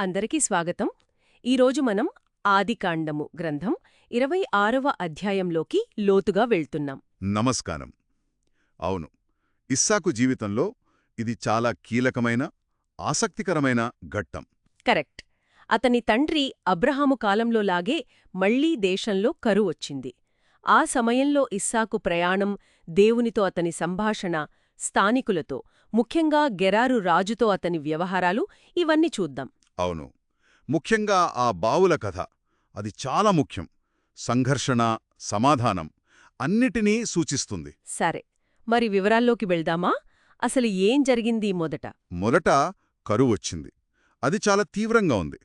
అందరికీ స్వాగతం. ఈరోజు మనం ఆదికాండము గ్రంథం ఇరవై ఆరవ అధ్యాయంలోకి లోతుగా వెళ్తున్నాం. నమస్కారం. అవును ఇస్సాకు జీవితంలో ఇది చాలా కీలకమైన ఆసక్తికరమైన ఘట్టం. కరెక్ట్. అతని తండ్రి అబ్రహాము కాలంలో లాగే మళ్ళీ దేశంలో కరువు వచ్చింది. ఆ సమయంలో ఇస్సాకు ప్రయాణం దేవునితో అతని సంభాషణ స్థానికులతో ముఖ్యంగా గెరారు రాజుతో అతని వ్యవహారాలు ఇవన్నీ చూద్దాం. అవును. ముఖ్యంగా ఆ బావుల కథ. అది చాలా ముఖ్యం. సంఘర్షణ సమాధానం అన్నిటినీ సూచిస్తుంది. సరే. మరి వివరాల్లోకి వెళ్దామా? అసలు ఏం జరిగింది మొదట? మొదట కరువొచ్చింది అది చాలా తీవ్రంగా ఉంది.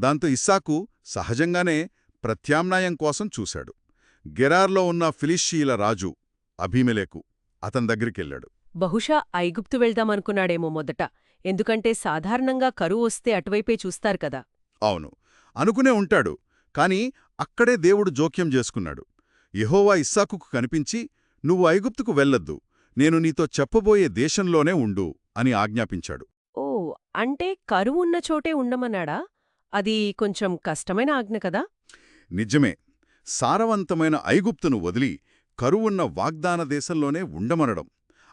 దాంతో ఇస్సాకు సహజంగానే ప్రత్యామ్నాయం కోసం చూశాడు. గెరార్లో ఉన్న ఫిలిషీల రాజు అభిమెలేకు అతని దగ్గరికెళ్ళాడు. బహుశా ఐగుప్తు వెళ్దామనుకున్నాడేమో మొదట. ఎందుకంటే సాధారణంగా కరువు వస్తే అటువైపే చూస్తారు కదా. అవును. అనుకునే ఉంటాడు. కాని అక్కడే దేవుడు జోక్యం చేసుకున్నాడు. యెహోవా ఇస్సాకుకు కనిపించి నువ్వు ఐగుప్తుకు వెళ్ళొద్దు. నేను నీతో చెప్పబోయే దేశంలోనే ఉండు అని ఆజ్ఞాపించాడు. ఓ అంటే కరువున్న చోటే ఉండమన్నాడా? అది కొంచెం కష్టమైన ఆజ్ఞ కదా. నిజమే. సారవంతమైన ఐగుప్తును వదిలి కరువున్న వాగ్దాన దేశంలోనే ఉండమనడం.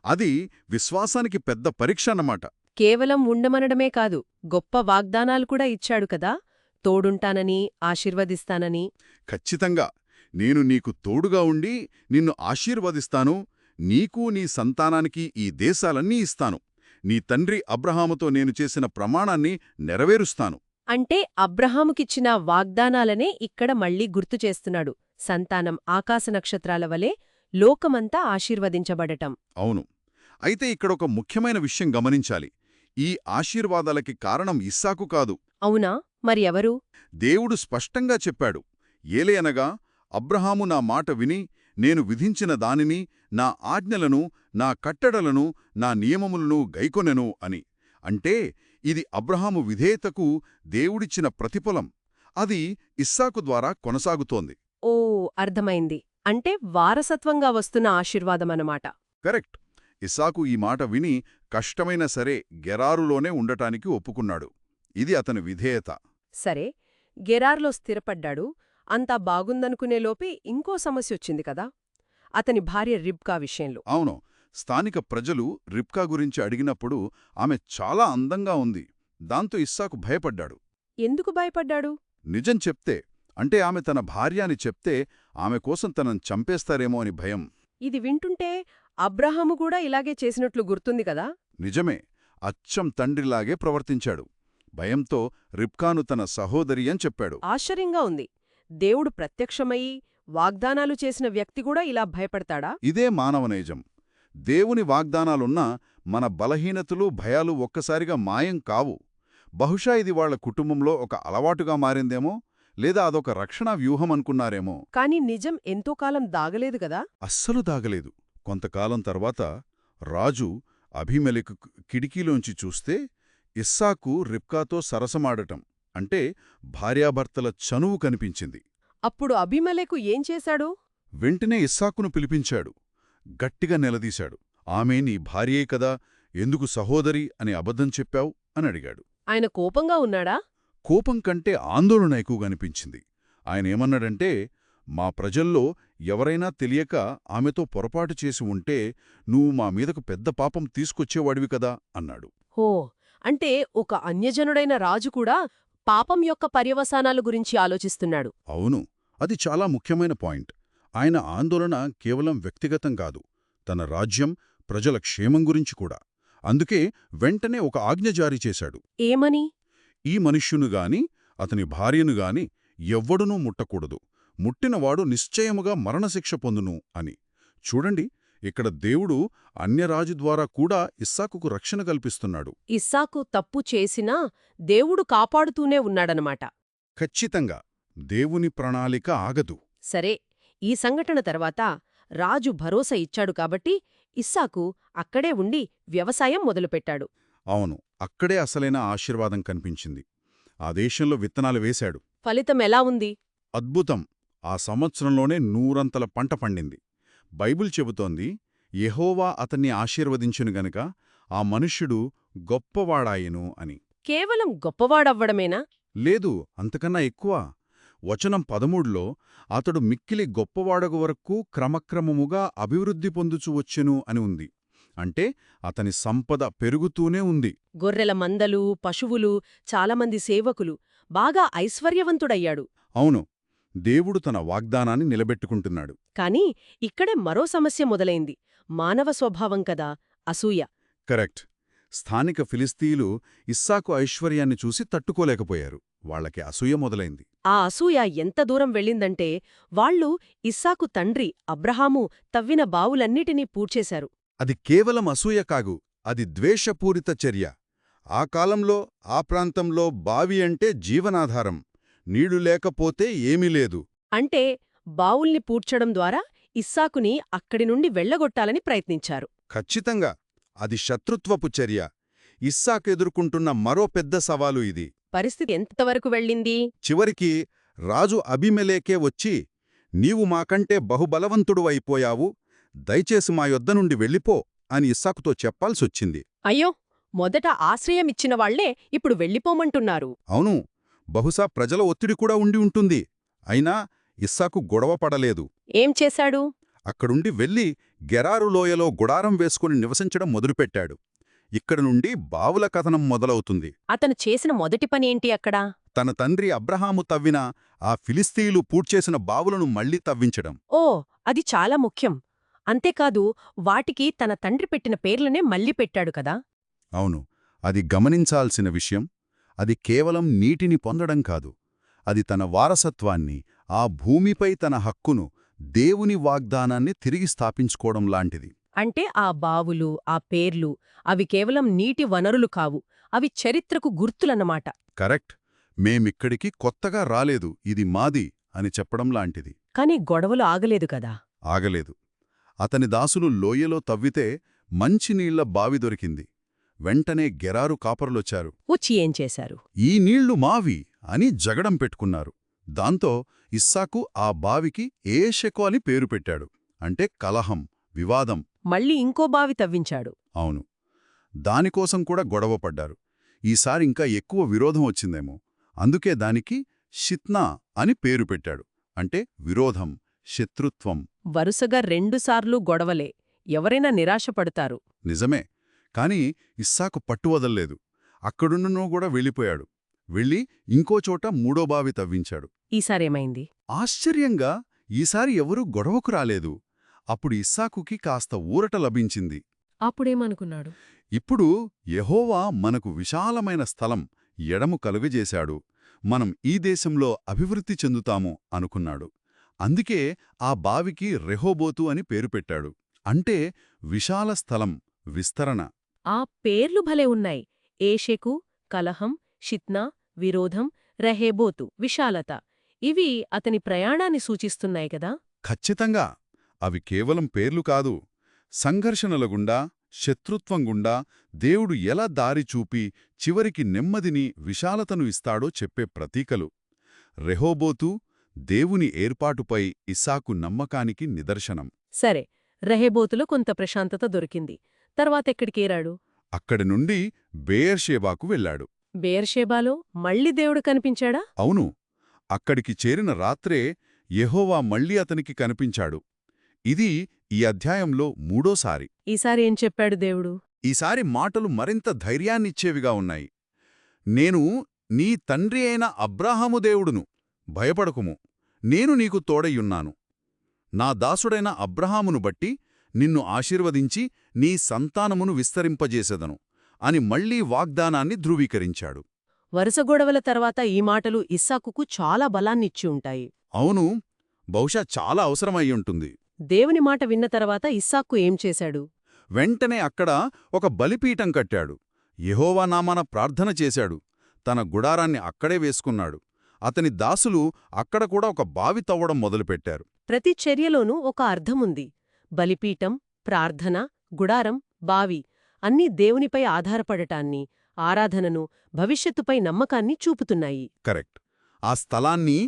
అది విశ్వాసానికి పెద్ద పరీక్ష అన్నమాట. కేవలం ఉండమనడమే కాదు గొప్ప వాగ్దానాలు కూడా ఇచ్చాడు కదా? తోడుంటానని ఆశీర్వదిస్తానని. ఖచ్చితంగా. నేను నీకు తోడుగా ఉండి నిన్ను ఆశీర్వదిస్తాను. నీకు నీ సంతానానికి ఈ దేశాలన్నీ ఇస్తాను. నీ తండ్రి అబ్రహాముతో నేను చేసిన ప్రమాణాన్ని నెరవేరుస్తాను. అంటే అబ్రహాముకిచ్చిన వాగ్దానాలనే ఇక్కడ మళ్ళీ గుర్తు చేస్తున్నాడు. సంతానం ఆకాశ నక్షత్రాల వలె లోకమంతా ఆశీర్వదించబడటం. అవును. అయితే ఇక్కడొక ముఖ్యమైన విషయం గమనించాలి. ఈ ఆశీర్వాదాలకి కారణం ఇస్సాకు కాదు. అవునా? మరి ఎవరు? దేవుడు స్పష్టంగా చెప్పాడు. ఏలేయనగా అబ్రహాము నా మాట విని నేను విధించిన దానిని నా ఆజ్ఞలను నా కట్టడలను నా నియమములను గైకొనెను అని. అంటే ఇది అబ్రహాము విధేయతకు దేవుడిచ్చిన ప్రతిఫలం. అది ఇస్సాకు ద్వారా కొనసాగుతోంది. ఓ అర్థమైంది. అంటే వారసత్వంగా వస్తున్న ఆశీర్వాదమన్నమాట. కరెక్ట్. ఇస్సాకు ఈ మాట విని కష్టమైనా సరే గెరారులోనే ఉండటానికి ఒప్పుకున్నాడు. ఇది అతని విధేయత. సరే గెరార్లో స్థిరపడ్డాడు అంతా బాగుందనుకునేలోపే ఇంకో సమస్యొచ్చింది కదా? అతని భార్య రిబ్కా విషయంలో. అవును. స్థానిక ప్రజలు రిప్కా గురించి అడిగినప్పుడు ఆమె చాలా అందంగా ఉంది. దాంతో ఇస్సాకు భయపడ్డాడు. ఎందుకు భయపడ్డాడు? నిజం చెప్తే అంటే ఆమె తన భార్య అని చెప్తే ఆమె కోసం తనను చంపేస్తారేమో అని భయం. ఇది వింటుంటే అబ్రహాము కూడా ఇలాగే చేసినట్లు గుర్తుంది కదా? నిజమే. అచ్చం తండ్రిలాగే ప్రవర్తించాడు. భయంతో రిప్కాను తన సహోదరి అని చెప్పాడు. ఆశ్చర్యంగా ఉంది. దేవుడు ప్రత్యక్షమయ్యి వాగ్దానాలు చేసిన వ్యక్తి కూడా ఇలా భయపడతాడా? ఇదే మానవనైజం. దేవుని వాగ్దానాలున్నా మన బలహీనతలు భయాలు ఒక్కసారిగా మాయం కావు. బహుశా ఇది వాళ్ళ కుటుంబంలో ఒక అలవాటుగా మారిందేమో? లేదా అదొక రక్షణా వ్యూహం అనుకున్నారేమో. కాని నిజం ఎంతో కాలం దాగలేదు కదా? అస్సలు దాగలేదు. కొంతకాలం తర్వాత రాజు అభిమెలకు కిటికీలోంచి చూస్తే ఇస్సాకు రిప్కాతో సరసమాడటం అంటే భార్యాభర్తల చనువు కనిపించింది. అప్పుడు అభిమలేకు ఏం చేశాడు? వెంటనే ఇస్సాకును పిలిపించాడు. గట్టిగా నిలదీశాడు. ఆమె నీ భార్యే కదా ఎందుకు సహోదరి అని అబద్ధం చెప్పావు? అని అడిగాడు. ఆయన కోపంగా ఉన్నాడా? కోపం కంటే ఆందోళన ఎక్కువగా అనిపించింది. ఆయన ఏమన్నాడంటే మా ప్రజల్లో ఎవరైనా తెలియక ఆమెతో పొరపాటు చేసి ఉంటే నువ్వు మా మీదకు పెద్ద పాపం తీసుకొచ్చేవాడివి కదా అన్నాడు. హో! అంటే ఒక అన్యజనుడైన రాజు కూడా పాపం యొక్క పర్యవసానాల గురించి ఆలోచిస్తున్నాడు. అవును అది చాలా ముఖ్యమైన పాయింట్. ఆయన ఆందోళన కేవలం వ్యక్తిగతం కాదు తన రాజ్యం ప్రజల క్షేమం గురించి కూడా. అందుకే వెంటనే ఒక ఆజ్ఞ జారీ చేశాడు. ఏమని? ఈ మనుష్యును గాని అతని భార్యను గాని ఎవ్వడునూ ముట్టకూడదు. ముట్టినవాడు నిశ్చయముగా మరణశిక్ష పొందును అని. చూడండి ఇక్కడ దేవుడు అన్యరాజు ద్వారా కూడా ఇస్సాకుకు రక్షణ కల్పిస్తున్నాడు. ఇస్సాకు తప్పు చేసినా దేవుడు కాపాడుతూనే ఉన్నాడనమాట ఖచ్చితంగా దేవుని ప్రణాళిక ఆగదు. సరే ఈ సంఘటన తర్వాత రాజు భరోసా ఇచ్చాడు కాబట్టి ఇస్సాకు అక్కడే ఉండి వ్యవసాయం మొదలుపెట్టాడు. అవును అక్కడే అసలైన ఆశీర్వాదం కనిపించింది. ఆ దేశంలో విత్తనాలు వేశాడు. ఫలితం ఎలా ఉంది? అద్భుతం! ఆ సంవత్సరంలోనే నూరంతల పంట పండింది. బైబిల్ చెబుతోంది యెహోవా అతన్ని ఆశీర్వదించును గనుక ఆ మనుష్యుడు గొప్పవాడాయెను అని. కేవలం గొప్పవాడవ్వడమేనా? లేదు అంతకన్నా ఎక్కువ. వచనం పదమూడులో అతడు మిక్కిలి గొప్పవాడగు వరకు క్రమక్రమముగా అభివృద్ధి పొందుచు వచ్చెను అని ఉంది. అంటే అతని సంపద పెరుగుతూనే ఉంది. గొర్రెల మందలు పశువులు చాలామంది సేవకులు బాగా ఐశ్వర్యవంతుడయ్యాడు. అవును దేవుడు తన వాగ్దానాన్ని నిలబెట్టుకుంటున్నాడు. కాని ఇక్కడే మరో సమస్య మొదలైంది. మానవ స్వభావం కదా అసూయ. కరెక్ట్. స్థానిక ఫిలిస్తీయులు ఇస్సాకు ఐశ్వర్యాన్ని చూసి తట్టుకోలేకపోయారు. వాళ్ళకి అసూయ మొదలైంది. ఆ అసూయ ఎంత దూరం వెళ్ళిందంటే వాళ్ళు ఇస్సాకు తండ్రి అబ్రహాము తవ్విన బావులన్నిటినీ పూడ్చేశారు. అది కేవలం అసూయ కాగు అది ద్వేషపూరిత చర్య. ఆ కాలంలో ఆ ప్రాంతంలో బావి అంటే జీవనాధారం నీళ్ళు లేకపోతే ఏమీ లేదు. అంటే బావుల్ని పూడ్చడం ద్వారా ఇస్సాకుని అక్కడి నుండి వెళ్ళగొట్టాలని ప్రయత్నించారు. ఖచ్చితంగా అది శత్రుత్వపు చర్య. ఇస్సాకు ఎదుర్కొంటున్న మరో పెద్ద సవాలు ఇది. పరిస్థితి ఎంతవరకు వెళ్ళింది? చివరికి రాజు అభిమెలేకే వచ్చి నీవు మాకంటే బహుబలవంతుడు అయిపోయావు దయచేసి మా యొద్ద నుండి వెళ్ళిపో అని ఇస్సాకుతో చెప్పాల్సొచ్చింది. అయ్యో! మొదట ఆశ్రయమిచ్చిన వాళ్ళే ఇప్పుడు వెళ్ళిపోమంటున్నారు. అవును బహుశా ప్రజల ఒత్తిడి కూడా ఉండి ఉంటుంది. అయినా ఇస్సాకు గొడవ పడలేదు. ఏం చేశాడు? అక్కడుండి వెళ్ళి గెరారు లోయలో గుడారం వేసుకుని నివసించడం మొదలుపెట్టాడు. ఇక్కడ నుండి బావుల కథనం మొదలవుతుంది. అతను చేసిన మొదటి పని ఏంటి అక్కడ? తన తండ్రి అబ్రహాము తవ్విన ఆ ఫిలిస్తీయులు పూడ్చేసిన బావులను మళ్ళీ తవ్వించడం. ఓ అది చాలా ముఖ్యం. అంతేకాదు వాటికి తన తండ్రి పెట్టిన పేర్లనే మళ్ళీ పెట్టాడు కదా. అవును. అది గమనించాల్సిన విషయం. అది కేవలం నీటిని పొందడం కాదు. అది తన వారసత్వాన్ని ఆ భూమిపై తన హక్కును దేవుని వాగ్దానాన్ని తిరిగి స్థాపించుకోవడం లాంటిది. అంటే ఆ బావులు ఆ పేర్లు అవి కేవలం నీటి వనరులు కావు. అవి చరిత్రకు గుర్తులన్నమాట. కరెక్ట్. మేమిక్కడికి కొత్తగా రాలేదు. ఇది మాది అని చెప్పడం లాంటిది. కాని గొడవలు ఆగలేదు కదా. ఆగలేదు. అతని దాసులు లోయలో తవ్వితే మంచినీళ్ళ బావి దొరికింది. వెంటనే గెరారు కాపరులొచ్చారు. వచ్చి ఏం చేశారు? ఈ నీళ్ళు మావి అని జగడం పెట్టుకున్నారు. దాంతో ఇస్సాకు ఆ బావికి ఏషెకో అని పేరు పెట్టాడు. అంటే కలహం వివాదం. మళ్ళీ ఇంకో బావి తవ్వించాడు. అవును. దానికోసం కూడా గొడవ పడ్డారు. ఈసారి ఇంకా ఎక్కువ విరోధం వచ్చిందేమో. అందుకే దానికి షిత్నా అని పేరు పెట్టాడు. అంటే విరోధం శత్రుత్వం. వరుసగా రెండుసార్లు గొడవలే. ఎవరైనా నిరాశపడతారు. నిజమే. కాని ఇస్సాకు పట్టువదల్లేదు అక్కడున్ననూ కూడా వెళ్ళిపోయాడు. వెళ్ళి ఇంకోచోట మూడో బావి తవ్వించాడు. ఈసారేమైంది? ఆశ్చర్యంగా ఈసారి ఎవరూ గొడవకు రాలేదు. అప్పుడు ఇస్సాకుకి కాస్త ఊరట లభించింది. అప్పుడేమనుకున్నాడు? ఇప్పుడు యెహోవా మనకు విశాలమైన స్థలం ఎడము కలుగజేశాడు. మనం ఈ దేశంలో అభివృద్ధి చెందుతాము అనుకున్నాడు. అందుకే ఆ బావికి రెహోబోతు అని పేరు పెట్టాడు. అంటే విశాల స్థలం విస్తరణ. ఆ పేర్లు భలే ఉన్నాయి. ఏషెకు కలహం షిత్నా విరోధం రహేబోతు విశాలత. ఇవి అతని ప్రయాణాన్ని సూచిస్తున్నాయి కదా? ఖచ్చితంగా. అవి కేవలం పేర్లు కాదు. సంఘర్షణల గుండా శత్రుత్వం గుండా దేవుడు ఎలా దారి చూపి చివరికి నెమ్మదిని విశాలతను ఇస్తాడో చెప్పే ప్రతీకలు. రెహోబోతు దేవుని ఏర్పాటుపై ఇస్సాకు నమ్మకానికి నిదర్శనం. సరే రహేబోతులో కొంత ప్రశాంతత దొరికింది. తర్వాతెక్కడికేరాడు అక్కడి నుండి బేయర్షేబాకు వెళ్ళాడు. బేర్షేబాలో మళ్ళీ దేవుడు కనిపించాడా? అవును అక్కడికి చేరిన రాత్రే యెహోవా మళ్ళీ అతనికి కనిపించాడు. ఇది ఈ అధ్యాయంలో మూడోసారి ఈసారి ఏం చెప్పాడు దేవుడు? ఈసారి మాటలు మరింత ధైర్యాన్నిచ్చేవిగా ఉన్నాయి. నేను నీ తండ్రి అయిన అబ్రాహాము దేవుడును. భయపడకుము. నేను నీకు తోడయ్యున్నాను. నా దాసుడైన అబ్రహామును బట్టి నిన్ను ఆశీర్వదించి నీ సంతానమును విస్తరింపజేసెదను అని మళ్ళీ వాగ్దానాన్ని ధృవీకరించాడు. వరుస గొడవల తర్వాత ఈ మాటలు ఇస్సాకుకు చాలా బలాన్నిచ్చి ఉంటాయి. అవును బహుశా చాలా అవసరమయ్యుంటుంది దేవుని మాట విన్న తర్వాత ఇస్సాకు ఏం చేశాడు? వెంటనే అక్కడ ఒక బలిపీఠం కట్టాడు. యెహోవా నామాన ప్రార్థన చేశాడు. తన గుడారాన్ని అక్కడే వేసుకున్నాడు. అతని దాసులు అక్కడ కూడా ఒక బావి తవ్వడం మొదలుపెట్టారు. ప్రతి చర్యలోనూ ఒక అర్థముంది. బలిపీఠం ప్రార్థన గుడారం బావి అన్నీ దేవునిపై ఆధారపడటాన్ని ఆరాధనను భవిష్యత్తుపై నమ్మకాన్ని చూపుతున్నాయి. కరెక్ట్. ఆ స్థలాన్ని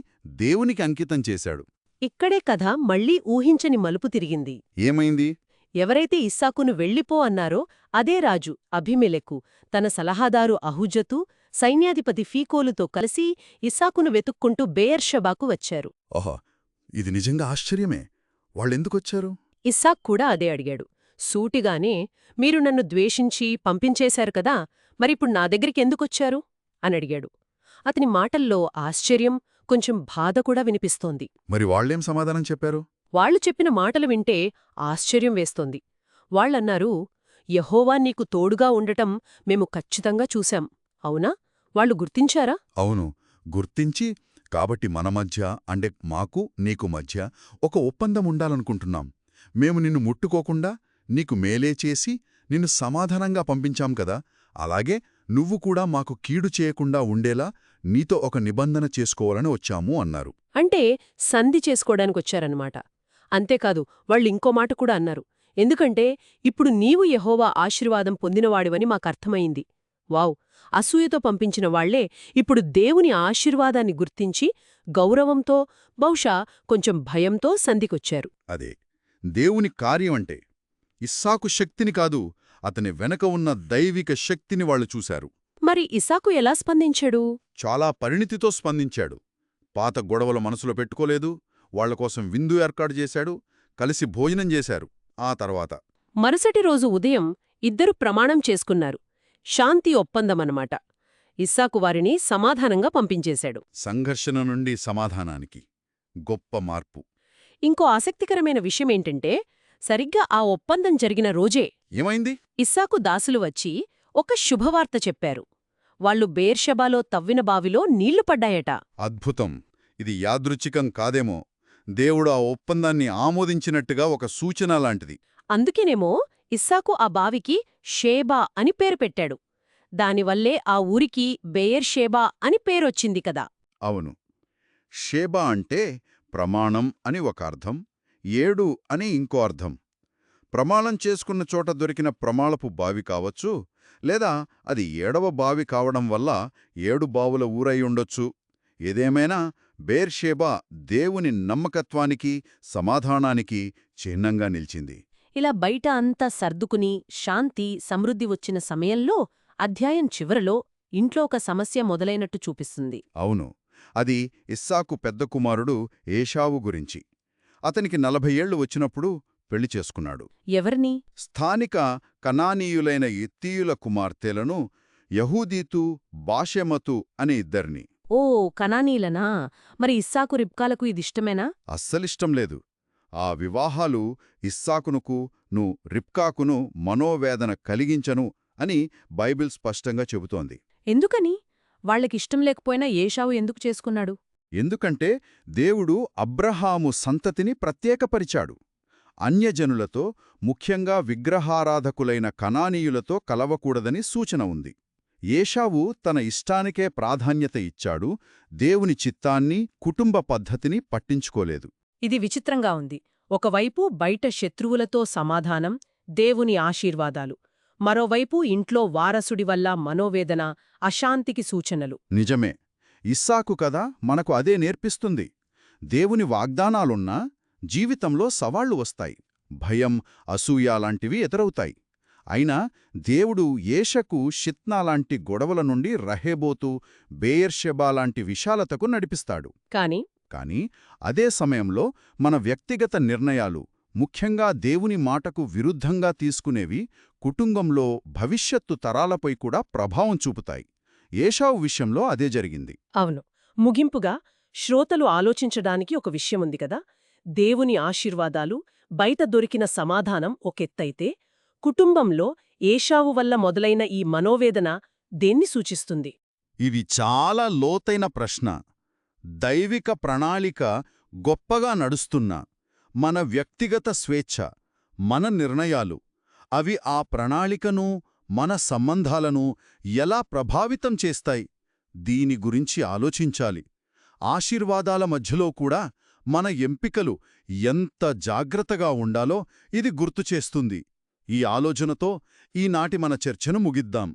దేవునికి అంకితం చేశాడు. ఇక్కడే కథ మళ్ళీ ఊహించని మలుపు తిరిగింది. ఏమైంది? ఎవరైతే ఇస్సాకును వెళ్ళిపో అన్నారో అదే రాజు అభిమెలెకు తన సలహాదారు అహుజతు సైన్యాధిపతి ఫీకోలుతో కలిసి ఇస్సాకును వెతుక్కుంటూ బేయర్షబాకు వచ్చారు. ఓహో ఇది నిజంగా ఆశ్చర్యమే. వాళ్ళెందుకొచ్చారు? ఇస్సాక్ కూడా అదే అడిగాడు. సూటిగానే మీరు నన్ను ద్వేషించి పంపించేశారు కదా మరిప్పుడు నా దగ్గరికి ఎందుకొచ్చారు? అని అడిగాడు. అతని మాటల్లో ఆశ్చర్యం కొంచెం బాధ కూడా వినిపిస్తోంది. మరి వాళ్ళేం సమాధానం చెప్పారు? వాళ్ళు చెప్పిన మాటలు వింటే ఆశ్చర్యం వేస్తోంది. వాళ్ళన్నారు యహోవా నీకు తోడుగా ఉండటం మేము ఖచ్చితంగా చూశాం. అవునా? వాళ్ళు గుర్తించారా? అవును. గుర్తించి కాబట్టి మన మధ్య అంటే మాకు నీకు మధ్య ఒక ఒప్పందం ఉండాలనుకుంటున్నాం. మేము నిన్ను ముట్టుకోకుండా నీకు మేలే చేసి నిన్ను సమాధానంగా పంపించాం కదా. అలాగే నువ్వు కూడా మాకు కీడు చేయకుండా ఉండేలా నీతో ఒక నిబంధన చేసుకోవాలని వచ్చాము అన్నారు. అంటే సంధి చేసుకోవడానికొచ్చారన్నమాట అంతేకాదు వాళ్ళు ఇంకో మాట కూడా అన్నారు. ఎందుకంటే ఇప్పుడు నీవు యెహోవా ఆశీర్వాదం పొందినవాడివని మాకర్థమైంది వావ్ అసూయతో పంపించిన వాళ్ళే ఇప్పుడు దేవుని ఆశీర్వాదాన్ని గుర్తించి గౌరవంతో బహుశా కొంచెం భయంతో సంధికొచ్చారు. అదే దేవుని కార్యం అంటే ఇస్సాకు శక్తిని కాదు అతని వెనక ఉన్న దైవిక శక్తిని వాళ్ళు చూశారు. మరి ఇసాకు ఎలా స్పందించాడు? చాలా పరిణితితో స్పందించాడు. పాత గొడవలు మనసులో పెట్టుకోలేదు వాళ్ళకోసం విందు ఏర్పాటు చేశాడు కలిసి భోజనం చేశారు. ఆ తర్వాత మరుసటి రోజు ఉదయం ఇద్దరు ప్రమాణం చేసుకున్నారు. శాంతి ఒప్పందమన్నమాట. ఇస్సాకు వారిని సమాధానంగా పంపించేశాడు. సంఘర్షణ నుండి సమాధానానికి గొప్ప మార్పు. ఇంకో ఆసక్తికరమైన విషయమేంటంటే సరిగ్గా ఆ ఒప్పందం జరిగిన రోజే ఏమైంది? ఇస్సాకు దాసులు వచ్చి ఒక శుభవార్త చెప్పారు. వాళ్ళు బేర్షబాలో తవ్విన బావిలో నీళ్ళు పడ్డాయట. అద్భుతం. ఇది యాదృచ్ఛికం కాదేమో. దేవుడు ఆ ఒప్పందాన్ని ఆమోదించినట్టుగా ఒక సూచన లాంటిది. అందుకేనేమో ఇస్సాకు ఆ బావికి షేబా అని పేరు పెట్టాడు. దానివల్లే ఆ ఊరికి బెయర్షేబా అని పేరొచ్చింది కదా. అవును. షేబా అంటే ప్రమాణం అని ఒక అర్థం ఏడు అని ఇంకో అర్థం. ప్రమాణం చేసుకున్న చోట దొరికిన ప్రమాళపు బావి కావచ్చు లేదా అది ఏడవ బావి కావడం వల్ల ఏడు బావుల ఊరై ఉండొచ్చు. ఏదేమైనా బేర్షేబా దేవుని నమ్మకత్వానికి సమాధానానికి చిహ్నంగా నిలిచింది. ఇలా బయట అంతా సర్దుకుని శాంతి సమృద్ధి వచ్చిన సమయంలో అధ్యాయం చివరలో ఇంట్లో ఒక సమస్య మొదలైనట్టు చూపిస్తుంది. అవును. అది ఇస్సాకు పెద్ద కుమారుడు ఏషావు గురించి. అతనికి నలభై ఏళ్ళు వచ్చినప్పుడు పెళ్ళి చేసుకున్నాడు. ఎవరిని? స్థానిక కనానీయులైన ఎత్తీయుల కుమార్తెలను యహూదీతు బాషెమతు అనే ఇద్దరిని. ఓ కనానీలనా? మరి ఇస్సాకు రిబ్కాలకు ఇదిష్టమేనా అస్సలిష్టం లేదు. ఆ వివాహాలు ఇస్సాకునుకు ను రిప్కాకును మనోవేదన కలిగించను అని బైబిల్ స్పష్టంగా చెబుతోంది. ఎందుకని? వాళ్ళకిష్టం లేకపోయినా ఏషావు ఎందుకు చేసుకున్నాడు? ఎందుకంటే దేవుడు అబ్రహాము సంతతిని ప్రత్యేకపరిచాడు. అన్యజనులతో ముఖ్యంగా విగ్రహారాధకులైన కనానీయులతో కలవకూడదని సూచన ఉంది. ఏషావు తన ఇష్టానికే ప్రాధాన్యత ఇచ్చాడు దేవుని చిత్తాన్ని కుటుంబ పద్ధతిని పట్టించుకోలేదు. ఇది విచిత్రంగా ఉంది. ఒకవైపు బయట శత్రువులతో సమాధానం దేవుని ఆశీర్వాదాలు. మరోవైపు ఇంట్లో వారసుడి వల్ల మనోవేదన అశాంతికి సూచనలు. నిజమే. ఇస్సాకు కదా మనకు అదే నేర్పిస్తుంది. దేవుని వాగ్దానాలున్నా జీవితంలో సవాళ్ళు వస్తాయి. భయం అసూయ లాంటివి ఎదురవుతాయి. అయినా దేవుడు ఏషకు షిత్నాలాంటి గొడవల నుండి రహేబోతు బేయర్షెబా లాంటి విశాలతకు నడిపిస్తాడు. కాని కాని అదే సమయంలో మన వ్యక్తిగత నిర్ణయాలు ముఖ్యంగా దేవుని మాటకు విరుద్ధంగా తీసుకునేవి కుటుంబంలో భవిష్యత్తు తరాలపై కూడా ప్రభావం చూపుతాయి. ఏషావు విషయంలో అదే జరిగింది. అవును. ముగింపుగా శ్రోతలు ఆలోచించడానికి ఒక విషయముంది కదా? దేవుని ఆశీర్వాదాలు బయట దొరికిన సమాధానం ఒకెత్తైతే కుటుంబంలో ఏషావు వల్ల మొదలైన ఈ మనోవేదన దేన్ని సూచిస్తుంది? ఇది చాలా లోతైన ప్రశ్న. దైవిక ప్రణాళిక గొప్పగా నడుస్తున్నా మన వ్యక్తిగత స్వేచ్ఛ మన నిర్ణయాలు అవి ఆ ప్రణాళికను మన సంబంధాలను ఎలా ప్రభావితం చేస్తాయి? దీని గురించి ఆలోచించాలి. ఆశీర్వాదాల మధ్యలో కూడా మన ఎంపికలు ఎంత జాగ్రత్తగా ఉండాలో ఇది గుర్తుచేస్తుంది ఈ ఆలోచనతో ఈనాటి మన చర్చను ముగిద్దాం.